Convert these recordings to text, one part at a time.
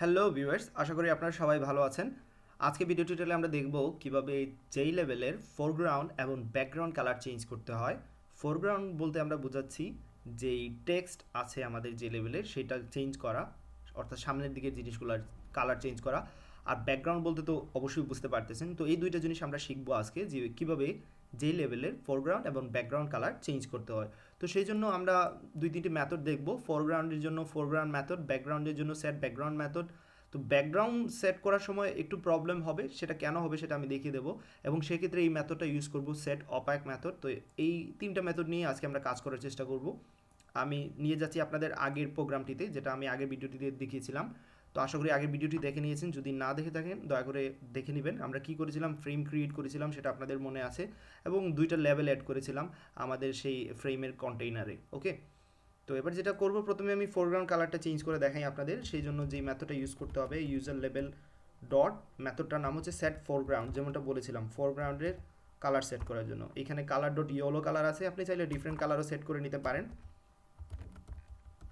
Hello viewers আশা করি আপনারা সবাই ভালো আছেন। আজকে ভিডিও টিউটোরিয়ালে আমরা দেখব কীভাবে যেই লেভেলের ফোরগ্রাউন্ড এবং ব্যাকগ্রাউন্ড কালার চেঞ্জ করতে হয়। ফোরগ্রাউন্ড বলতে আমরা বোঝাচ্ছি যেই টেক্সট আছে আমাদের যে লেভেলের সেটা চেঞ্জ করা, অর্থাৎ সামনের দিকের জিনিসগুলোর কালার চেঞ্জ করা। আর ব্যাকগ্রাউন্ড বলতে তো অবশ্যই বুঝতে পারতেছেন। তো এই দুইটা জিনিস আমরা শিখব আজকে যে কীভাবে যেই লেভেলের ফোরগ্রাউন্ড এবং ব্যাকগ্রাউন্ড কালার চেঞ্জ করতে হয়। তো সেই জন্য আমরা দুই তিনটি ম্যাথড দেখব। ফোরগ্রাউন্ডের জন্য ফোরগ্রাউন্ড মেথড ব্যাকগ্রাউন্ডের জন্য সেট ব্যাকগ্রাউন্ড মেথড তো ব্যাকগ্রাউন্ড সেট করার সময় একটু প্রবলেম হবে, সেটা কেন হবে সেটা আমি দেখিয়ে দেবো। এবং সেক্ষেত্রে এই ম্যাথডটা ইউজ করব সেট অপাক মেথড তো এই তিনটা ম্যাথড নিয়ে আজকে আমরা কাজ করার চেষ্টা করব। আমি নিয়ে যাচ্ছি আপনাদের আগের প্রোগ্রামটিতে যেটা আমি আগের ভিডিওটিতে দেখিয়েছিলাম। তো আশা করি আগের ভিডিওটি দেখে নিয়েছেন। যদি না দেখে থাকেন, দয়া করে দেখে নেবেন। আমরা কি করেছিলাম? ফ্রেম ক্রিয়েট করেছিলাম, সেটা আপনাদের মনে আছে। এবং দুইটা লেভেল অ্যাড করেছিলাম আমাদের সেই ফ্রেমের কন্টেইনারে ওকে তো এবার যেটা করব, প্রথমে আমি ফোরগ্রাউন্ড কালারটা চেঞ্জ করে দেখাই আপনাদের। সেই জন্য যেই মেথডটা ইউজ করতে হবে ইউজার লেভেল ডট মেথডটার নাম হচ্ছে সেট ফোরগ্রাউন্ড যেমনটা বলেছিলাম ফোরগ্রাউন্ডের কালার সেট করার জন্য। এখানে কালার ডট ইয়েলো কালার আছে, আপনি চাইলে ডিফারেন্ট কালারও সেট করে নিতে পারেন।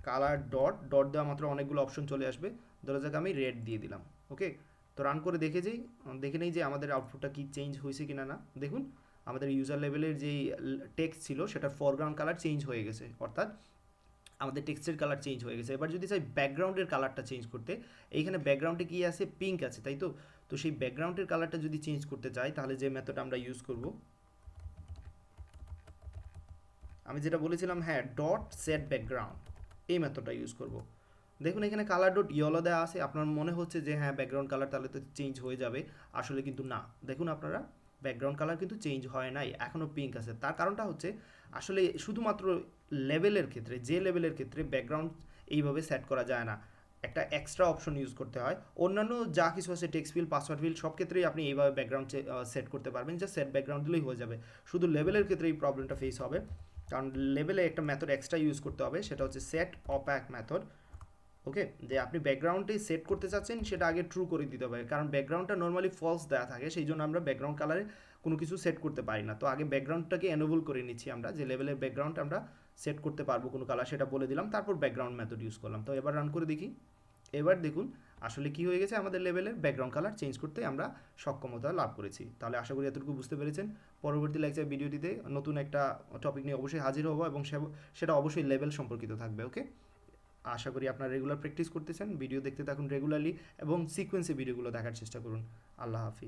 কালার ডট ডট দেওয়া মাত্র অনেকগুলো অপশন চলে আসবে। ধরা যাক আমি রেড দিয়ে দিলাম ওকে তো রান করে দেখে যেই, দেখে নেই যে আমাদের আউটপুটটা কি চেঞ্জ হয়েছে কি না। না দেখুন, আমাদের ইউজার লেভেলের যেই টেক্সট ছিল, সেটার ফরগ্রাউন্ড কালার চেঞ্জ হয়ে গেছে, অর্থাৎ আমাদের টেক্সটের কালার চেঞ্জ হয়ে গেছে। এবার যদি চাই ব্যাকগ্রাউন্ডের কালারটা চেঞ্জ করতে, এইখানে ব্যাকগ্রাউন্ডে কি আছে? পিঙ্ক আছে, তাই তো? তো সেই ব্যাকগ্রাউন্ডের কালারটা যদি চেঞ্জ করতে চাই, তাহলে যে মেথড আমরা ইউজ করব, আমি যেটা বলেছিলাম হ্যাঁ ডট সেট ব্যাকগ্রাউন্ড এই মেথডটা ইউজ করব। দেখুন, এখানে কালার ডট ইয়েলো দেওয়া আছে। আপনার মনে হচ্ছে যে হ্যাঁ ব্যাকগ্রাউন্ড কালার তাহলে তো চেঞ্জ হয়ে যাবে। আসলে কিন্তু না। দেখুন আপনারা ব্যাকগ্রাউন্ড কালার কিন্তু চেঞ্জ হয় নাই এখনও পিঙ্ক আছে। তার কারণটা হচ্ছে, আসলে শুধুমাত্র লেভেলের ক্ষেত্রে, যে লেভেলের ক্ষেত্রে ব্যাকগ্রাউন্ড এইভাবে সেট করা যায় না। একটা এক্সট্রা অপশন ইউজ করতে হয়। অন্যান্য যা কিছু আছে টেক্সট ফিল পাসওয়ার্ড ফিল সব ক্ষেত্রেই আপনি এইভাবে ব্যাকগ্রাউন্ড সেট করতে পারবেন। যে সেট ব্যাকগ্রাউন্ড দিলেই হয়ে যাবে। শুধু লেভেলের ক্ষেত্রে এই প্রবলেমটা ফেস হবে। কারণ লেভেলে একটা মেথড এক্সট্রা ইউজ করতে হবে, সেটা হচ্ছে সেট অপ্যাক মেথড ওকে যে আপনি ব্যাকগ্রাউন্ডে সেট করতে চাচ্ছেন, সেটা আগে ট্রু করে দিতে হবে, কারণ ব্যাকগ্রাউন্ডটা নর্মালি ফলস দেওয়া থাকে, সেই জন্য আমরা ব্যাকগ্রাউন্ড কালারে কোনো কিছু সেট করতে পারি না। তো আগে ব্যাকগ্রাউন্ডটাকে এনেবল করে নিচ্ছি আমরা, যে লেভেলের ব্যাকগ্রাউন্ড আমরা সেট করতে পারব কোনো কালার সেটা বলে দিলাম, তারপর ব্যাকগ্রাউন্ড মেথড ইউজ করলাম। তো এবার রান করে দেখি। এবার দেখুন, আসলে কি হয়ে গেছে আমাদের লেভেলের ব্যাকগ্রাউন্ড কালার চেঞ্জ করতে আমরা সক্ষমতা লাভ করেছি। তাহলে আশা করি এতটুকু বুঝতে পেরেছেন। পরবর্তী লেকচার ভিডিওটিতে নতুন একটা টপিক নিয়ে অবশ্যই হাজির হব এবং সেটা অবশ্যই লেভেল সম্পর্কিত থাকবে ওকে আশা করি আপনারা রেগুলার প্র্যাকটিস করতেছেন। ভিডিও দেখতে থাকুন রেগুলারলি এবং সিকোয়েন্সে ভিডিওগুলো দেখার চেষ্টা করুন। আল্লাহ হাফিজ।